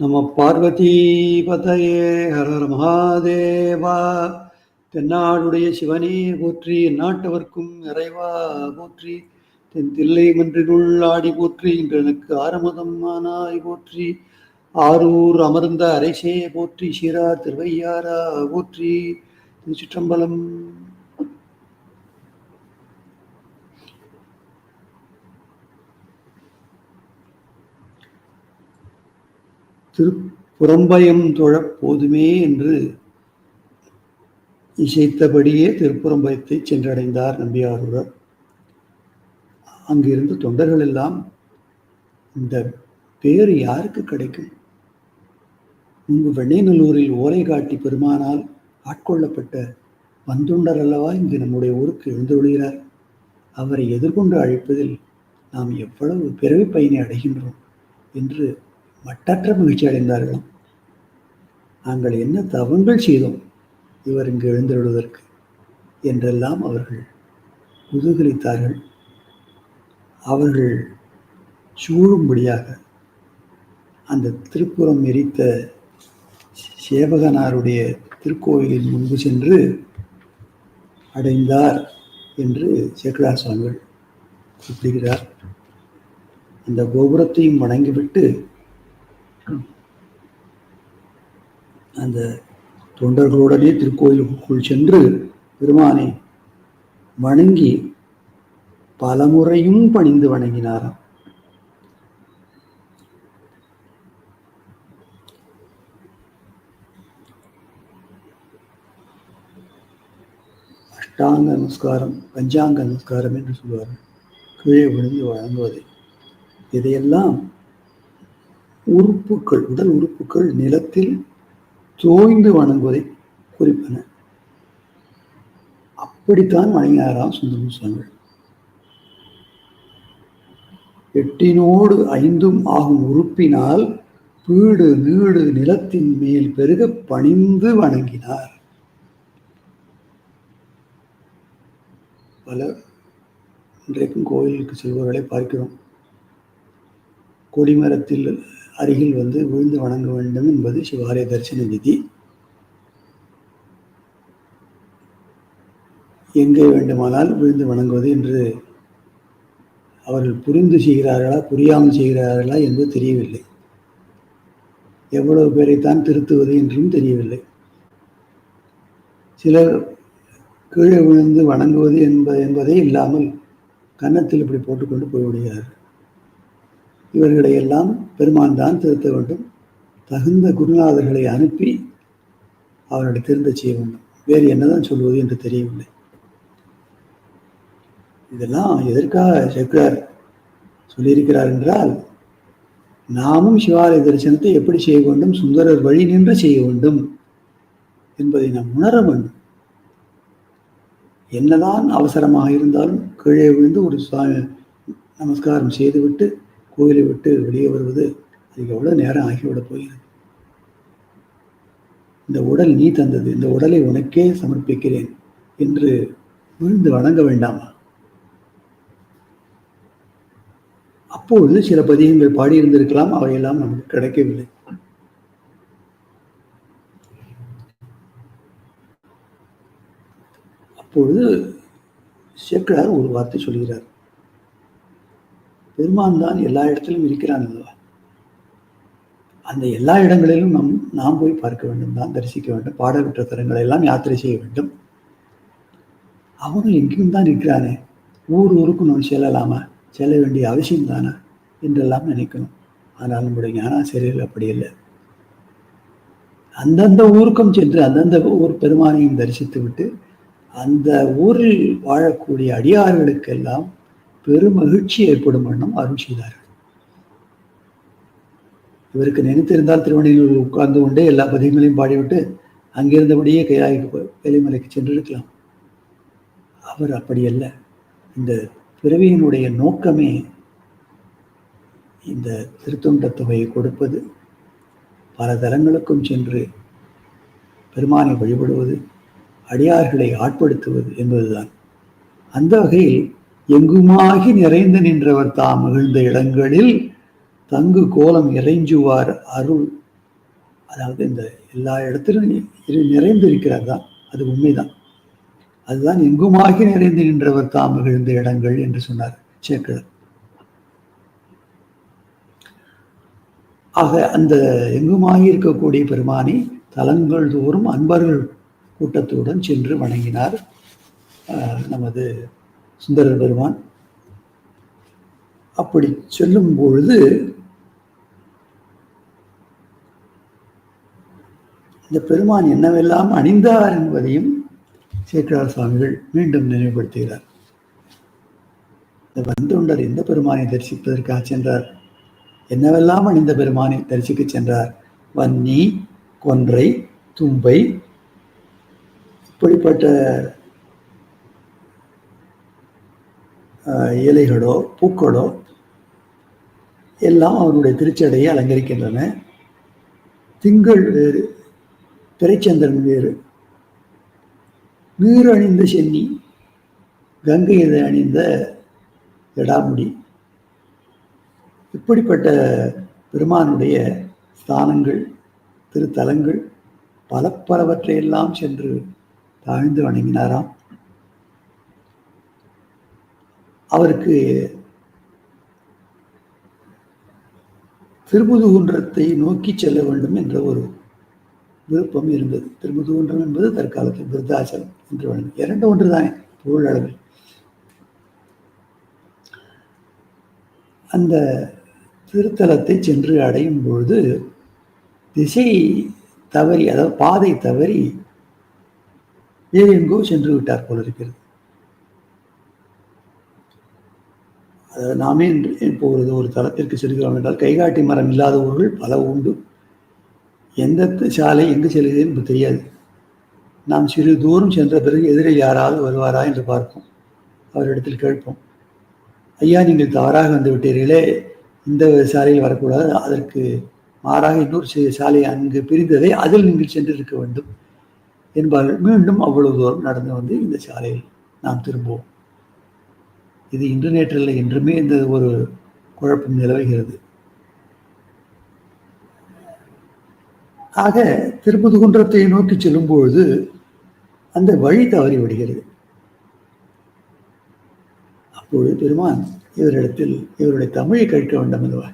நம பார்வதிபதையே ஹரர் மகாதேவா. தென்னாடுடைய சிவனே போற்றி நாட்டவர்க்கும் இறைவா போற்றி. தென் தில்லை மன்றினுள் ஆடி போற்றி இன்று எனக்கு ஆரமதம் ஆனாய் போற்றி. ஆரூர் அமர்ந்த அரைசே போற்றி சீரா திருவையாரா போற்றி. திருச்சிற்றம்பலம் திருப்புறம்பயம் தொழப் போதுமே என்று இசைத்தபடியே திருப்புறம்பயத்தை சென்றடைந்தார் நம்பியாரூரர் அங்கிருந்து தொண்டர்கள் எல்லாம் இந்த பேர் யாருக்கு கிடைக்கும்? முன்பு வெண்ணைநல்லூரில் ஓலை காட்டி பெருமானால் ஆட்கொள்ளப்பட்ட வந்துண்டர் அல்லவா இங்கு நம்முடைய ஊருக்கு எழுந்தொழுகிறார் அவரை எதிர்கொண்டு அழைப்பதில் நாம் எவ்வளவு பிறவி பயனை அடைகின்றோம் என்று மட்டற்ற மகிழ்ச்சி அடைந்தார்களாம் நாங்கள் என்ன தவங்கள் செய்தோம் இவர் இங்கு எழுந்தருள்வதற்கு என்றெல்லாம் அவர்கள் குதூகலித்தார்கள். அவர்கள் சூழும்படியாக அந்த திருப்புறம் எரித்த சேவகனாருடைய திருக்கோயிலின் முன்பு சென்று அடைந்தார் என்று சேக்கடார் சுவாமிகள் குறிப்பிடுகிறார் அந்த கோபுரத்தையும் வணங்கிவிட்டு அந்த தொண்டர்களுடனே திருக்கோயிலுக்குள் சென்று பெருமானை வணங்கி பலமுறையும் பணிந்து வணங்கினாராம். அஷ்டாங்க நமஸ்காரம் பஞ்சாங்க நமஸ்காரம் என்று சொல்வார்கள். கீழே விழுந்து வழங்குவதை. இதையெல்லாம் உறுப்புகள் உடல் உறுப்புகள் நிலத்தில் தோய்ந்து வணங்குவதை குறிப்பன. அப்படித்தான் வணங்கினாராம் சுந்தரம் சுவாமிகள் எட்டினோடு ஐந்தும் ஆகும் உறுப்பினால் பீடு நீடு நிலத்தின் மேல் பெருக பணிந்து வணங்கினார். பல இன்றைக்கும் கோயிலுக்கு செல்பவர்களை பார்க்கிறோம். கொடிமரத்தில் அருகில் வந்து விழுந்து வணங்க வேண்டும் என்பது சிவாலய தரிசன விதி. எங்கே வேண்டுமானால் விழுந்து வணங்குவது என்று அவர்கள் புரிந்து செய்கிறார்களா புரியாமல் செய்கிறார்களா என்பது தெரியவில்லை. எவ்வளவு பேரைத்தான் திருத்துவது என்றும் தெரியவில்லை. சிலர் கீழே விழுந்து வணங்குவது என்பது என்பதே இல்லாமல் கன்னத்தில் இப்படி போட்டுக்கொண்டு போய்விடுகிறார்கள். இவர்களையெல்லாம் பெருமான் தான் திருத்த வேண்டும். தகுந்த குருநாதர்களை அனுப்பி அவனுடைய திருந்த செய்ய வேண்டும். வேறு என்னதான் சொல்வது என்று தெரியவில்லை. இதெல்லாம் எதற்காக சேர்க்கிறார் சொல்லியிருக்கிறார் என்றால் நாமும் சிவாலய தரிசனத்தை எப்படி செய்ய வேண்டும் சுந்தரர் வழி நின்று செய்ய வேண்டும் என்பதை நாம் உணர வேண்டும். என்னதான் அவசரமாக இருந்தாலும் கீழே விழுந்து ஒரு சுவாமி நமஸ்காரம் செய்துவிட்டு கோயிலை விட்டு வெளியே வருவது அதுக்கு எவ்வளோ நேரம் ஆகிவிட போகிறது? இந்த உடல் நீ தந்தது இந்த உடலை உனக்கே சமர்ப்பிக்கிறேன் என்று விழுந்து வணங்க வேண்டாமா? அப்பொழுது சில பதிகங்கள் பாடியிருந்திருக்கலாம் அவையெல்லாம் நமக்கு கிடைக்கவில்லை. அப்பொழுது சேக்கடார் ஒரு வார்த்தை சொல்கிறார். பெருமான் தான் எல்லா இடத்திலும் இருக்கிறான் அல்லவா? அந்த எல்லா இடங்களிலும் நம் நாம் போய் பார்க்க வேண்டும் தான் தரிசிக்க வேண்டும். பாடவிட்ட தரங்களை எல்லாம் யாத்திரை செய்ய வேண்டும். அவனும் எங்கேயும் தான் இருக்கிறானே. ஊர் ஊருக்கும் நம்ம செல்லலாமா? செல்ல வேண்டிய அவசியம் தானே? என்றெல்லாம் நினைக்கணும். ஆனால் நம்முடைய ஞானாசிரியர்கள் அப்படி இல்லை. அந்தந்த ஊருக்கும் சென்று அந்தந்த ஊர் பெருமானையும் தரிசித்து விட்டு அந்த ஊரில் வாழக்கூடிய அடியார்களுக்கெல்லாம் பெருமகிழ்ச்சி ஏற்படும் வண்ணம் அருள் செய்தார்கள். இவருக்கு நினைத்திருந்தால் திருவண்ணையில் உட்கார்ந்து கொண்டே எல்லா பதிகங்களையும் பாடிவிட்டு அங்கிருந்தபடியே கைலாய்க்கு வேலிமலைக்கு சென்றிருக்கலாம். அவர் அப்படி அல்ல. இந்த பிறவியினுடைய நோக்கமே இந்த திருத்தொண்ட தொகையை கொடுப்பது பல தலங்களுக்கும் சென்று பெருமானை வழிபடுவது அடியார்களை ஆட்படுத்துவது என்பதுதான். அந்த வகையில் எங்குமாகி நிறைந்து நின்றவர் தாம் மகிழ்ந்த இடங்களில் தங்கு கோலம் இறைஞ்சுவார் அருள். அதாவது இந்த எல்லா இடத்திலும் இரு நிறைந்து இருக்கிறார் தான். அது உண்மைதான். அதுதான் எங்குமாகி நிறைந்து நின்றவர் தாம் மகிழ்ந்த இடங்கள் என்று சொன்னார் சேக்கிழர் ஆக அந்த எங்குமாகி இருக்கக்கூடிய பெருமானி தலங்கள் தோறும் அன்பர்கள் கூட்டத்துடன் சென்று வணங்கினார். நமது சுந்தரர் பெருமான் அப்படி செல்லும் பொழுது இந்த பெருமான் என்னவெல்லாம் அணிந்தார் என்பதையும் சேக்கரார் சுவாமிகள் மீண்டும் நினைவுபடுத்துகிறார். இந்த வந்தொண்டர் எந்த பெருமானை தரிசிப்பதற்காக சென்றார்? என்னவெல்லாம் அணிந்த பெருமானை தரிசிக்க சென்றார்? வன்னி கொன்றை தும்பை இப்படிப்பட்ட இலைகளோ பூக்களோ எல்லாம் அவருடைய திருச்சடையை அலங்கரிக்கின்றன. திங்கள் வேறு பிறைச்சந்திரன் வேறு. நீர் அணிந்த சென்னி கங்கை இதை அணிந்த ஜடாமுடி இப்படிப்பட்ட பெருமானுடைய ஸ்தானங்கள் திருத்தலங்கள் பல பலவற்றையெல்லாம் சென்று தாழ்ந்து வணங்கினாராம். அவருக்கு திருமுதுகுன்றத்தை நோக்கி செல்ல வேண்டும் என்ற ஒரு விருப்பம் இருந்தது. திருமுதுகுன்றம் என்பது தற்காலத்தில் விருத்தாச்சலம் என்று வழங்கும். இரண்டு ஒன்றுதானே பொருள் அளவில் அந்த திருத்தலத்தை சென்று அடையும் பொழுது திசை தவறி அதாவது பாதை தவறி வேறு எங்கோ சென்று விட்டார் போல இருக்கிறது அதாவது நாமே இன்று இப்போ ஒரு ஒரு செல்கிறோம் என்றால் கைகாட்டி மரம் இல்லாத ஊர்கள் பல உண்டு. எந்த சாலை எங்கு செல்கிறது என்று தெரியாது. நாம் சிறு தூரம் சென்ற பிறகு எதிரில் யாராவது வருவாரா என்று பார்ப்போம். அவரிடத்தில் கேட்போம். ஐயா நீங்கள் தவறாக வந்து விட்டீர்களே. இந்த சாலையில் வரக்கூடாது. அதற்கு மாறாக இன்னொரு சாலை அங்கு பிரிந்ததை அதில் நீங்கள் சென்றிருக்க வேண்டும். என்பார்கள். மீண்டும் அவ்வளவு தூரம் நடந்து வந்து இந்த சாலையில் நாம் திரும்புவோம். இது இன்று இல்லை என்றுமே இந்த ஒரு குழப்பம் நிலவுகிறது. ஆக திருப்பதுகுன்றத்தை நோக்கி செல்லும்பொழுது அந்த வழி தவறி விடுகிறது. அப்பொழுது பெருமான் இவரிடத்தில் இவருடைய தமிழை கழிக்க வேண்டும் அல்லவா?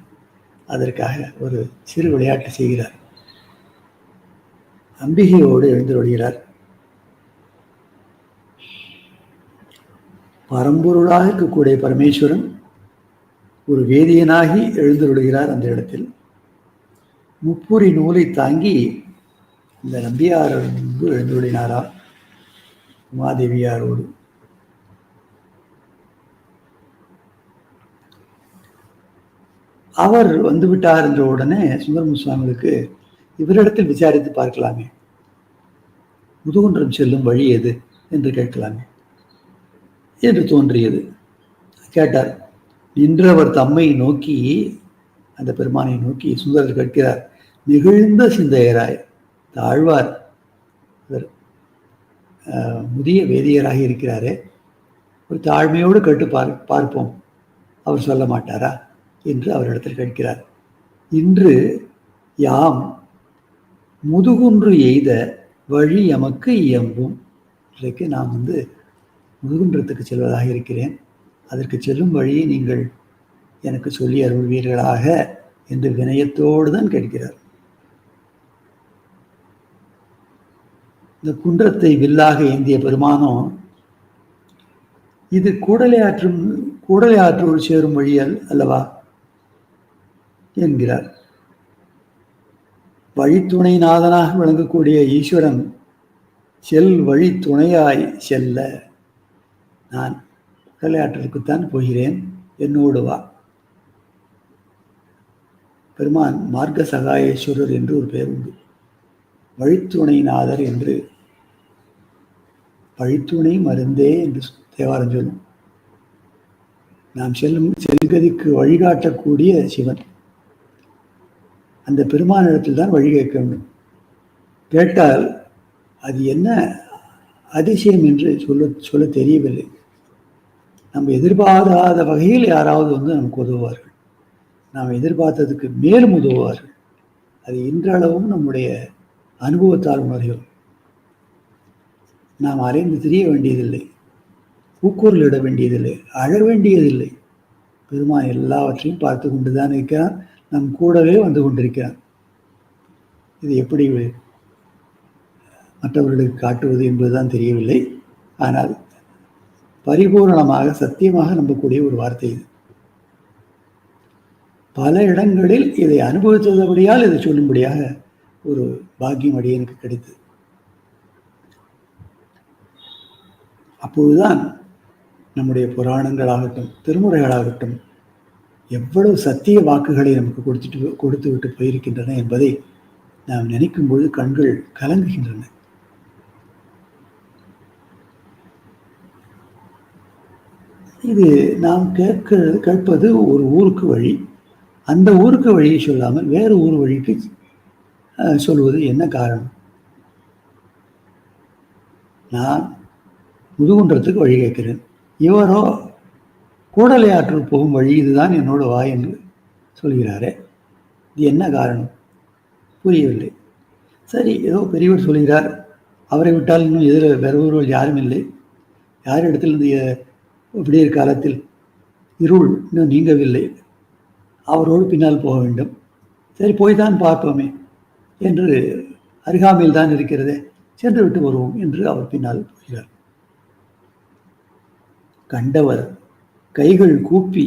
அதற்காக ஒரு சிறு விளையாட்டு செய்கிறார். அம்பிகையோடு எழுந்தருள்கிறார் பரம்பொருளாக இருக்கக்கூடிய பரமேஸ்வரன் ஒரு வேதியனாகி எழுந்துருளுகிறார் அந்த இடத்தில். முப்புரி நூலை தாங்கி இந்த நம்பியார் முன்பு எழுந்துருளினாரா? உமாதேவியாரோடு. அவர் வந்துவிட்டார் என்ற உடனே சுந்தரமு சுவாமிகளுக்கு இவரிடத்தில் விசாரித்து பார்க்கலாமே. முதுகுன்றம் செல்லும் வழி எது? என்று கேட்கலாமே. என்று தோன்றியது. கேட்டார் நின்றவர் தம்மை நோக்கி அந்த பெருமானை நோக்கி சுந்தரர் கேட்கிறார் நெகிழ்ந்த சிந்தையராய் தாழ்வார். முதிய வேதியராக இருக்கிறாரே. ஒரு தாழ்மையோடு கேட்டு பார் பார்ப்போம். அவர் சொல்ல மாட்டாரா? என்று அவரிடத்தில் கேட்கிறார். இன்று யாம் முதுகுன்று எய்த வழி எமக்கு இயம்பும். இன்றைக்கு நாம் வந்து முதுகுன்றத்துக்கு செல்வதாக இருக்கிறேன். அதற்கு செல்லும் வழியை நீங்கள் எனக்கு சொல்லி அருள்வீர்களாக என்று வினயத்தோடு தான் கேட்கிறார். இந்த குன்றத்தை வில்லாக ஏந்திய பெருமானம் இது கூடலை ஆற்றும் கூடலை ஆற்றோடு சேரும் வழி அல்லவா? என்கிறார். வழித்துணை நாதனாக விளங்கக்கூடிய ஈஸ்வரன் செல் வழி துணையாய் செல்ல நான் கலையாற்றலுக்குத்தான் போகிறேன். என்னோடு வா. பெருமான் மார்க்க சகாயேஸ்வரர் என்று ஒரு பெயர் உண்டு. வழித்துணைநாதர் என்று வழித்துணை மருந்தே என்று தேவாரம் சொல்லும். நாம் செல்லும் செல்கதிக்கு வழிகாட்டக்கூடிய சிவன். அந்த பெருமானிடத்தில் தான் வழி கேட்க வேண்டும். கேட்டால் அது என்ன அதிசயம் என்று சொல்ல சொல்ல தெரியவில்லை. நம்ம எதிர்பாராத வகையில் யாராவது வந்து நமக்கு உதவுவார்கள். நாம் எதிர்பார்த்ததுக்கு மேலும் உதவுவார்கள். அது இன்றளவும் நம்முடைய அனுபவத்தால் உணர்கிறோம். நாம் அறைந்து திரிய வேண்டியதில்லை. கூக்குரலிட வேண்டியதில்லை. அழ வேண்டியதில்லை. பெருமான் எல்லாவற்றையும் பார்த்து கொண்டுதான் இருக்கிறான். நம் கூடவே வந்து கொண்டிருக்கிறான். இது எப்படி மற்றவர்களுக்கு காட்டுவது என்பதுதான் தெரியவில்லை. ஆனால் பரிபூரணமாக சத்தியமாக நம்பக்கூடிய ஒரு வார்த்தை இது. பல இடங்களில் இதை அனுபவித்தபடியால் இதை சொல்லும்படியாக ஒரு பாக்கியம் அடியனுக்கு கிடைத்தது. அப்பொழுதுதான் நம்முடைய புராணங்களாகட்டும் திருமுறைகளாகட்டும் எவ்வளவு சத்திய வாக்குகளை நமக்கு கொடுத்துட்டு கொடுத்து விட்டு போயிருக்கின்றன என்பதை நாம் நினைக்கும் பொழுது கண்கள் கலங்குகின்றன. இது நாம் கேட்க கேட்பது ஒரு ஊருக்கு வழி. அந்த ஊருக்கு வழியை சொல்லாமல் வேறு ஊர் வழிக்கு சொல்வது என்ன காரணம்? நான் முதுகுன்றத்துக்கு வழி கேட்கிறேன். இவரோ கூடலை ஆற்றல் போகும் வழி இதுதான் என்னோட வாய் என்று சொல்கிறாரே. இது என்ன காரணம்? புரியவில்லை. சரி ஏதோ பெரியவர் சொல்கிறார். அவரை விட்டால் இன்னும் எதிர வேற ஒருவர் யாரும் இல்லை. யார் இடத்துல இந்த விடியற் காலத்தில் இருள் இன்னும் நீங்கவில்லை. அவரோடு பின்னால் போக வேண்டும். சரி போய் தான் பார்ப்போமே என்று அருகாமையில் தான் இருக்கிறதே சென்று விட்டு வருவோம் என்று அவர் பின்னால் போகிறார். கண்டவர் கைகள் கூப்பி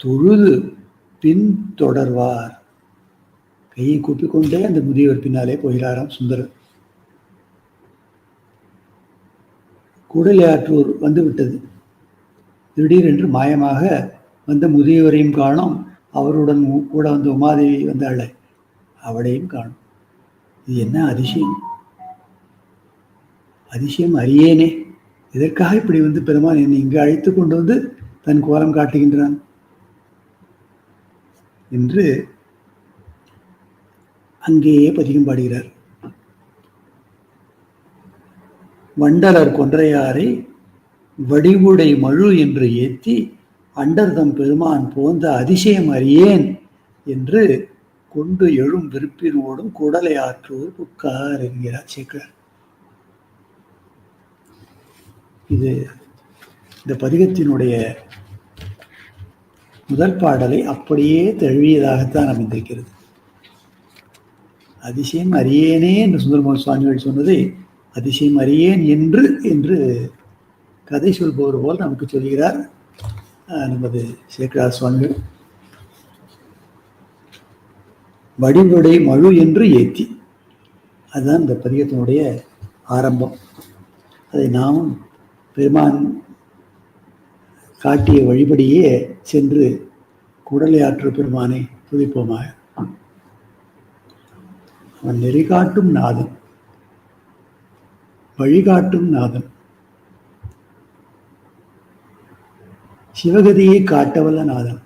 தொழுது பின் தொடர்வார். கையை கூப்பிக்கொண்டே அந்த முதியவர் பின்னாலே போகிறாராம் சுந்தரர். கூடலையாற்றூர் வந்துவிட்டது. திடீரென்று மாயமாக வந்த முதியவரையும் காணும். அவருடன் கூட வந்த உமாதேவி வந்தாள் அவளையும் காணும். இது என்ன அதிசயம்? அதிசயம் அறியேனே. இதற்காக இப்படி வந்து பெருமான் என்னை இங்கு அழைத்து கொண்டு வந்து தன் கோலம் காட்டுகின்றான். என்று அங்கேயே பதிகம் பாடுகிறார். வண்டலர் கொன்றையாரை வடிவுடை மழு என்று ஏத்தி அண்டர்தம் பெருமான் போந்த அதிசயம் அறியேன் என்று கொண்டு எழும் விருப்பினோடும் குடலை ஆற்றுவோர் புக்கார் என்கிறார் சேக்கர் இது இந்த பதிகத்தினுடைய முதல் பாடலை அப்படியே தழுவியதாகத்தான் அமைந்திருக்கிறது. அதிசயம் அறியேனே என்று சுந்தரமோகன் சுவாமிகள் சொன்னதை அதிசயம் அறியேன் என்று என்று கதை சொல்பவர் போல் நமக்கு சொல்கிறார் நமது சேக்கரார் சுவாமிகள். வடிவுடை மழு என்று ஏத்தி. அதுதான் இந்த பதிகத்தினுடைய ஆரம்பம். அதை நாமும் பெருமான் காட்டிய வழிபடியே சென்று குடலையாற்று பெருமானை துதிப்போமாக. அவன் நெறிகாட்டும் நாதன் வழிகாட்டும் நாதன். சிவகதியை காட்டவல்ல நாதன்.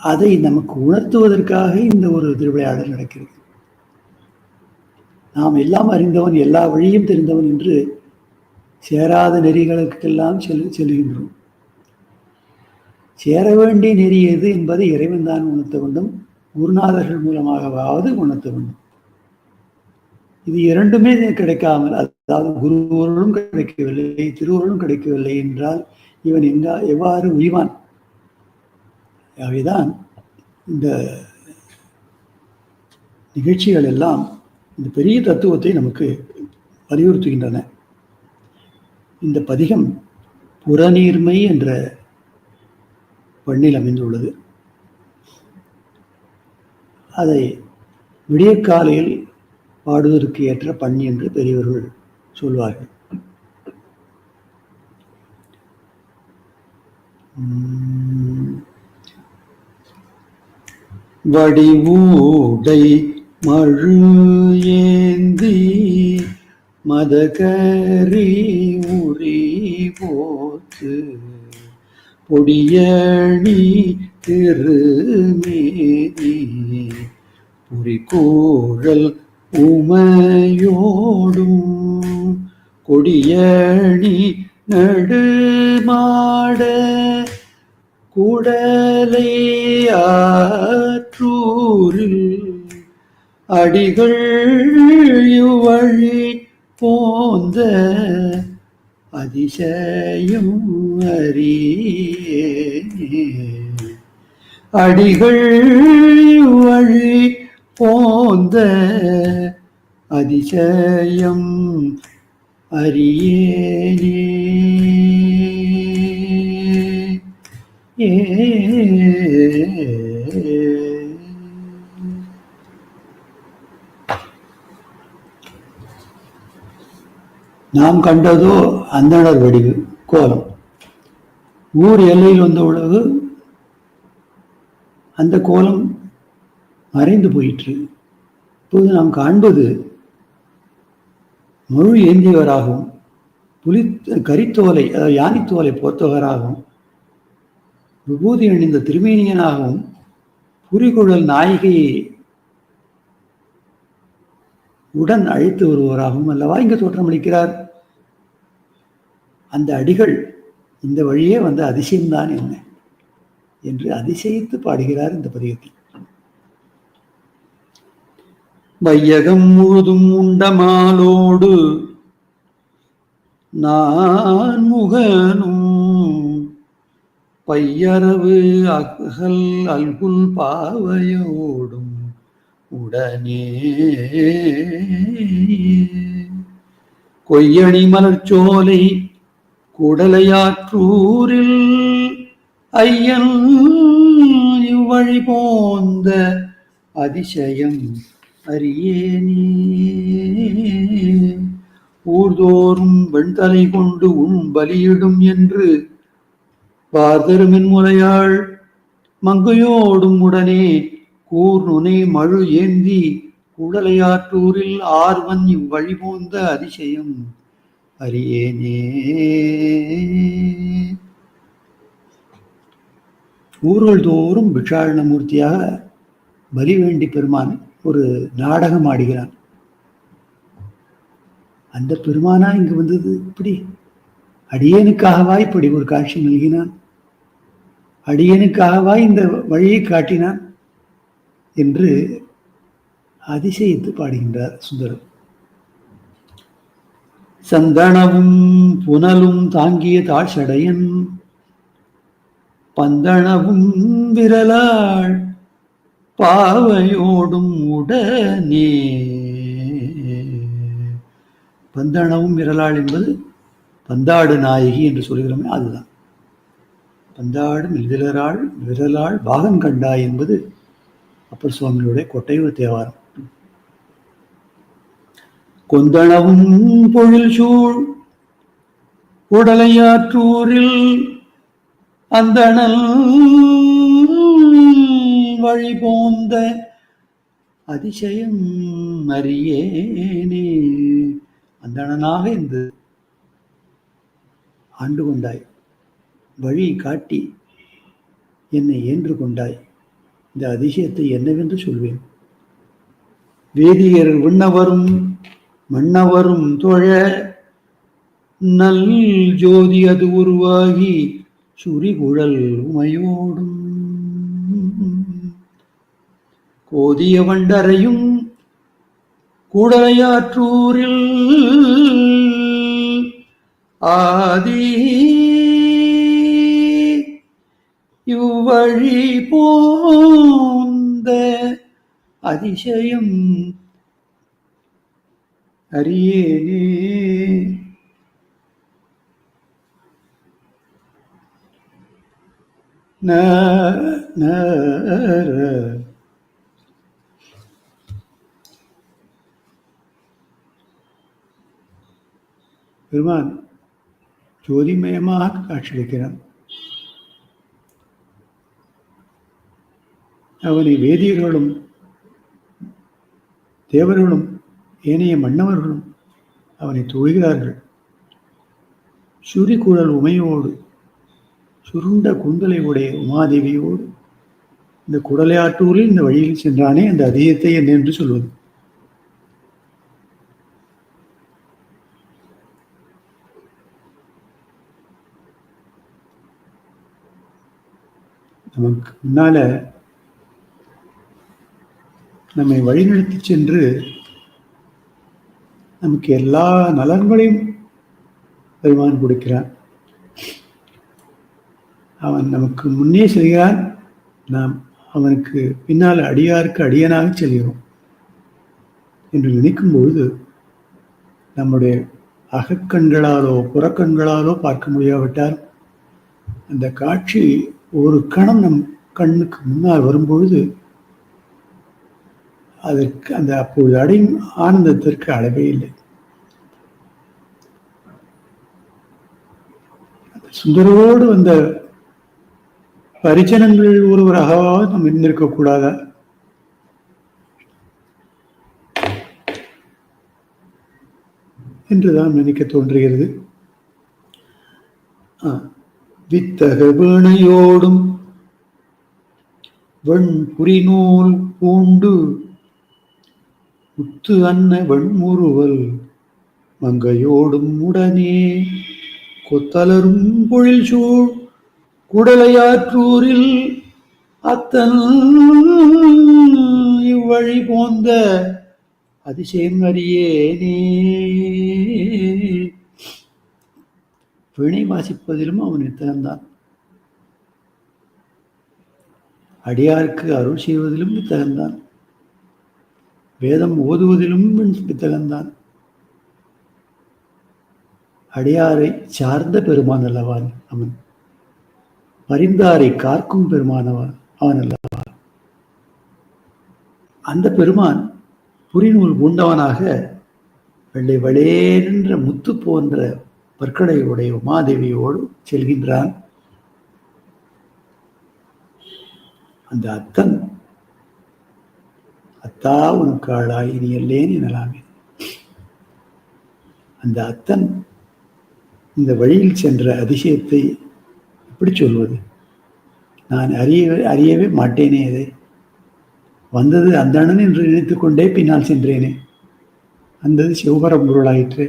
அதை நமக்கு உணர்த்துவதற்காக இந்த ஒரு திருவிளையாடல் நடக்கிறது. நாம் எல்லாம் அறிந்தவன் எல்லா வழியும் தெரிந்தவன் என்று சேராத நெறிகளுக்கெல்லாம் செல் செல்கின்றோம். சேர வேண்டிய நெறி எது என்பதை இறைவன் தான் உணர்த்த வேண்டும். குருநாதர்கள் மூலமாகவாவது உணர்த்த வேண்டும். இது இரண்டுமே கிடைக்காமல் அதாவது குருவர்களும் கிடைக்கவில்லை திருவருளும் கிடைக்கவில்லை என்றால் இவன் எங்கா எவ்வாறு உய்வான்? ஆகவேதான் இந்த நிகழ்ச்சிகள் எல்லாம் இந்த பெரிய தத்துவத்தை நமக்கு வலியுறுத்துகின்றன. இந்த பதிகம் புறநீர்மை என்ற பண்ணில் அமைந்துள்ளது. அதை விடியற்காலையில் பாடுவதற்கு ஏற்ற பண் என்று பெரியவர்கள் சொல்வார்கள். வடிவூடை மழு ஏந்தி மதகரி உரி போத்து பொடியணி திருமேதி புரிகோழல் உமையோடும் கொடியணி நடுமாட குடலை ஆற்றூரில் அடிகள் வழி போந்த அதிசயம் அறியே அடிகள் வழி போந்த அதிசயம் அறியேனே. நாம் கண்டதோ அந்தணர் வடிவு கோலம். ஊர் எல்லையில் வந்த உலகு அந்த கோலம் மறைந்து போயிற்று. இப்போது நாம் காண்பது முழு ஏந்தியவராகவும் புலி கரித்தோலை அதாவது யானைத்தோலை போர்த்தவராகவும் விபூதி அணிந்த திருமேனியனாகவும் புரிகுழல் நாயகியை உடன் அழைத்து வருவராகவும் அல்லவா இங்கு தோற்றமளிக்கிறார் அந்த அடிகள் இந்த வழியே வந்த அதிசயம்தான் என்ன என்று அதிசயித்து பாடுகிறார் இந்த பதிகத்தில். வையகம் முழுதும் உண்டமாலோடு நான் முகனும் பையரவு அகல் அல்குல் பாவையோடும் உடனே. கொய்யணி மலர்ச்சோலை குடலையாற்றூரில் ஐயன் இவ்வழி போந்த அதிசயம் அறியேனே. ஊர்தோறும் வெண்தலை கொண்டு உன் பலியிடும் என்று பார்த்தருமின் முலையாள் மங்கையோடும் உடனே கூர் நுனை மழு ஏந்தி குடலையாற்றூரில் ஆர்வன் இவ்வழி போந்த அதிசயம் அரியேனே ஊர்கள் தோறும் பிக்ஷாடனமூர்த்தியாக பலி வேண்டி பெருமான் ஒரு நாடகம் ஆடுகிறான். அந்த பெருமானா இங்கு வந்தது இப்படி அடியேனுக்காகவா இப்படி ஒரு காட்சி நல்கினான்? அடியனுக்காகவா இந்த வழியை காட்டினான் என்று அதிசயித்து பாடுகின்றார் சுந்தரம். சந்தனவும் புனலும் தாங்கிய தாழ்சடையன் பந்தனவும் விரலாள் பாவையோடும் உடனே. பந்தனவும் விரலாள் என்பது பந்தாடு நாயகி என்று சொல்கிறோமே அதுதான். பந்தாடும் விரலாள் விரலாள் பாகம் கண்டாய் என்பது அப்பர் சுவாமியுடைய கொட்டையூர் தேவாரம். கொந்தளவும் பொழில் சூழ் உடலையாற்றூரில் அந்தணல் வழி போந்த அதிசயம் அறியேனே. அந்தணனாக இந்த ஆண்டு கொண்டாய். வழி காட்டி என்னை ஏன்று கொண்டாய் இந்த அதிசயத்தை என்னவென்று சொல்வேன். வேதியர் விண்ணவரும் மன்னவரும் தொழ நல் ஜோதி அது உருவாகி சுரிகுழல் உமையோடும். கோதிய வண்டரையும் கூடலையாற்றூரில் ஆதி இவ்வழி போந்த அதிசயம் அறியேனே. ந பெருமான் ஜோதிமயமாக காட்சியளிக்கிறான். அவனை வேதியர்களும் தேவர்களும் ஏனைய மன்னவர்களும் அவனை தொழுகிறார்கள். சுரிக்குழல் உமையோடு சுருண்ட குந்தலை உடைய உமாதேவியோடு இந்த குடலையாற்றூரில் இந்த வழியில் சென்றானே அந்த அதிகத்தை என்ன என்று சொல்வது. நமக்கு முன்னால நம்மை வழிநடத்தி சென்று நமக்கு எல்லா நலன்களையும் பெருமான் கொடுக்கிறான். அவன் நமக்கு முன்னே செல்கிறான். நாம் அவனுக்கு பின்னால் அடியாருக்கு அடியனாக செல்கிறோம் என்று நினைக்கும் பொழுது நம்முடைய அகக்கண்களாலோ புறக்கண்களாலோ பார்க்க முடியாவிட்டால் அந்த காட்சி ஒரு கணம் நம் கண்ணுக்கு முன்னால் வரும்பொழுது அதற்கு அந்த அப்பொழுது அடையும் ஆனந்தத்திற்கு அளவே இல்லை. சுந்தரோடு வந்த பரிச்சனங்கள் ஒருவராக நாம் இருந்திருக்க கூடாதா? என்றுதான் நினைக்க தோன்றுகிறது. வித்தக வீணையோடும் வெண் புரிநூல் பூண்டு முத்து அன்ன வெண்முறுவல் மங்கையோடும் உடனே கொத்தலரும் பொழில் சூழ் குடலையாற்றூரில் அத்தன் இவ்வழி போந்த அதிசயம் அறியேனே. வீணை வாசிப்பதிலும் அவன் வித்தகந்தான் அடியாருக்கு அருள் செய்வதிலும் வித்தகந்தான் வேதம் ஓதுவதிலும் வித்தகந்தான் அடியாரை சார்ந்த பெருமான் அல்லவான் அவன்? பரிந்தாரை காக்கும் பெருமானவன் அவன் அல்லவா? அந்த பெருமான் புரிநூல் பூண்டவனாக வெள்ளை வளேன்ற முத்து போன்ற பற்களை உடைய உமாதேவியோடு செல்கின்றான். அந்த அத்தன் அத்தா உனக்கு ஆளாய் இனி அல்லேன் எனலாமே. அந்த அத்தன் இந்த வழியில் சென்ற அதிசயத்தை எப்படி சொல்வது? நான் அறியவே அறியவே மாட்டேனே அதை. வந்தது அந்த அண்ணன் என்று நினைத்து கொண்டே பின்னால் சென்றேனே. அந்தது சிவபரம் பொருளாயிற்று.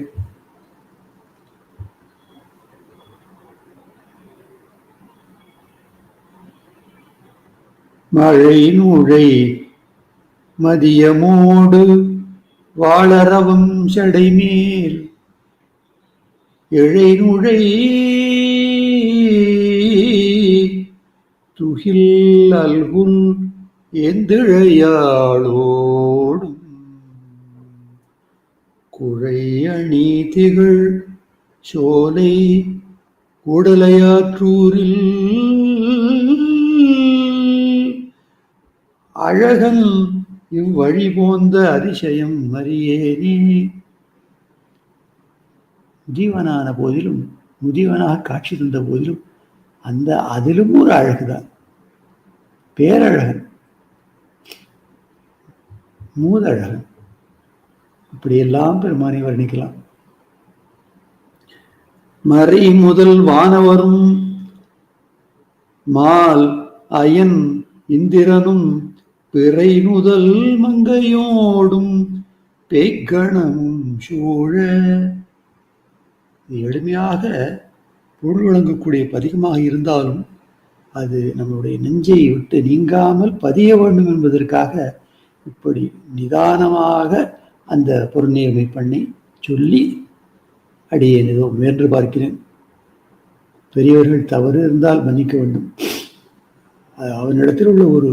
மழை நூழை மதியமோடு வாழறவும் சடைமேல் இழை நுழை துகில் அல்குல் எந்திழையாளோடும் குழை அணி திகழ் சோலை உடலையாற்றூரில் அழகன் இவ்வழி போந்த அதிசயம் அறியேனே. ஜீவனான போதிலும் முதியவனாக காட்சி தந்த போதிலும் அந்த அதிலும் ஒரு அழகுதான். பேரழகன். மூதழகன். இப்படியெல்லாம் பெருமானை வர்ணிக்கலாம். மறை முதல் வானவரும் மால் அயன் இந்திரனும் பிறை முதல் மங்கையோடும் பேய்கணமும் சூழ. எளிமையாக பொருள் வழங்கக்கூடிய பதிகமாக இருந்தாலும் அது நம்மளுடைய நெஞ்சை விட்டு நீங்காமல் பதிய வேண்டும் என்பதற்காக இப்படி நிதானமாக அந்த பொருள்நேர்மை பண்ணி சொல்லி அடியேன் ஏதோ முயன்று பார்க்கிறேன். பெரியவர்கள் தவறு இருந்தால் மன்னிக்க வேண்டும். அவனிடத்தில் உள்ள ஒரு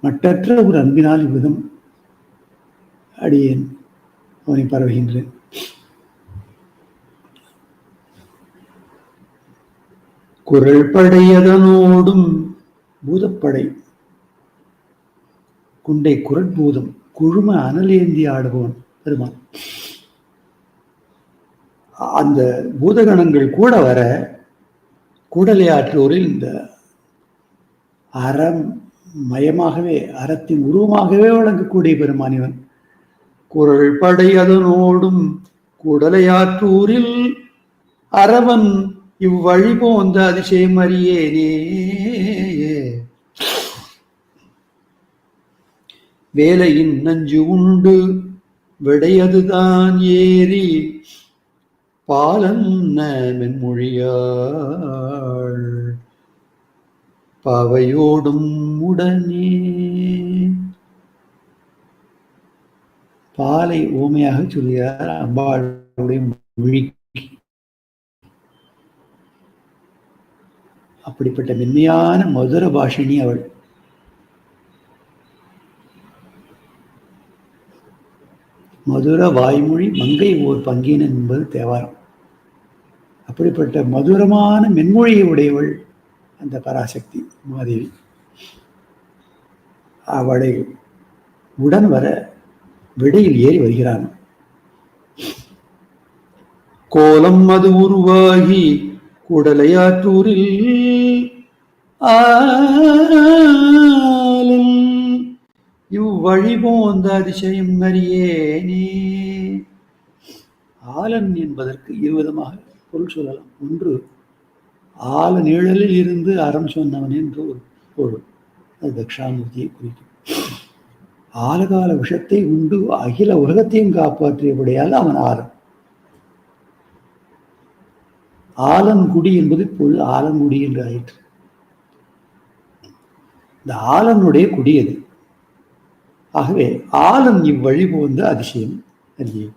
மட்டற்ற ஒரு அன்பினால் இவ்விதம் அடியேன். அவனை பரவுகின்றேன். குரல் படையதனோடும் பூதப்படை. குண்டை குரட்பூதம் குழும அனலேந்தி ஆடுபவன் பெருமான். அந்த பூதகணங்கள் கூட வர கூடலையாற்றோரில் இந்த அறம் மயமாகவே அறத்தின் உருவமாகவே வழங்கக்கூடிய பெருமானிவன் குரல் படை அதனோடும் கூடலையாற்றூரில் அரவன் இவ்வழி போந்த அதிசயம் அறியேனே வேலையின் நஞ்சு உண்டு விடையதுதான் ஏறி பாலன்ன மென்மொழியாள். பாவையோடும் உடனே. பாலை ஊமையாக சொல்கிறார் அம்பாளுடைய மொழிக்கு. அப்படிப்பட்ட மென்மையான மதுர பாஷினி அவள். மதுர வாய்மொழி மங்கை ஓர் பங்கீனன் என்பது தேவாரம். அப்படிப்பட்ட மதுரமான மென்மொழியை உடையவள் அந்த பராசக்தி மாதேவி அவளை உடன் வர விடையில் ஏறி வருகிறான். கோலம் அது உருவாகி குடலையாற்றூரில் ஆலும் இவ்வழி போந்த அதிசயம் அறியேனே. ஆலன் என்பதற்கு இருவிதமாக பொருள் சொல்லலாம். ஒன்று ஆல நிழலில் இருந்து அறம் சொன்னவன் என்று ஒரு பொருள். அது தக்ஷாமூர்த்தியை குறிக்கும். ஆலகால விஷத்தை உண்டு அகில உலகத்தையும் காப்பாற்றியபடியால் அவன் ஆலம். ஆலங்குடி என்பது பொருள் ஆலங்குடி என்று ஆயிற்று இந்த ஆலனுடைய குடி அது ஆகவே ஆலன் இவ்வழி போந்த அதிசயம் அறியே.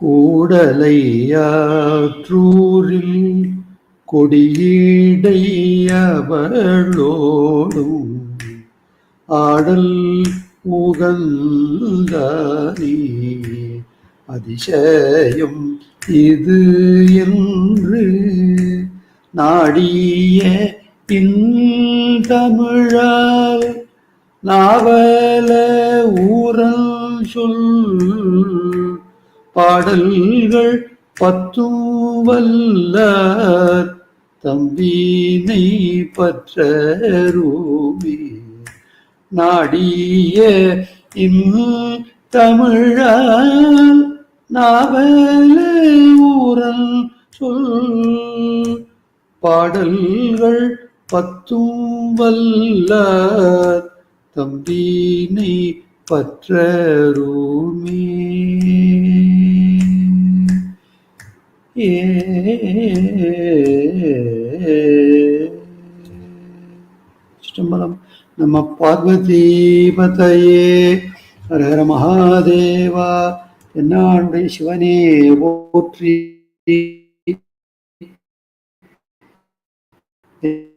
கூடலையாற்றூரில் கொடியீடையவளோடும் ஆடல் உகந்தானே அதிசயம் இது என்று நாடிய தமிழால் நாவல ஊரல் சொல் பாடல்கள் பத்தும் வல்லார் தம்பினை பற்றரூமே நாடிய இன் தமிழால் நாவல ஊரல் சொல். பாடல்கள் பத்தும் வல்லார் தம்பினை பற்றரூமே ஏ சிதம்பரம் நம்ம பார்வதி பதையே ஹர மகாதேவா. என்னாண்டுடைய சிவனே போற்றி.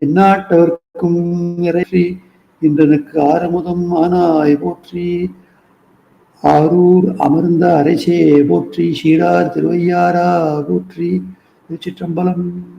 எந்நாட்டவர்க்கும் இறைவி இன்றனுக்கு ஆரமுதம் ஆனாய் போற்றி. ஆரூர் அமர்ந்த அரசே போற்றி சீரார் திருவையாரா போற்றி. திருச்சிற்றம்பலம்.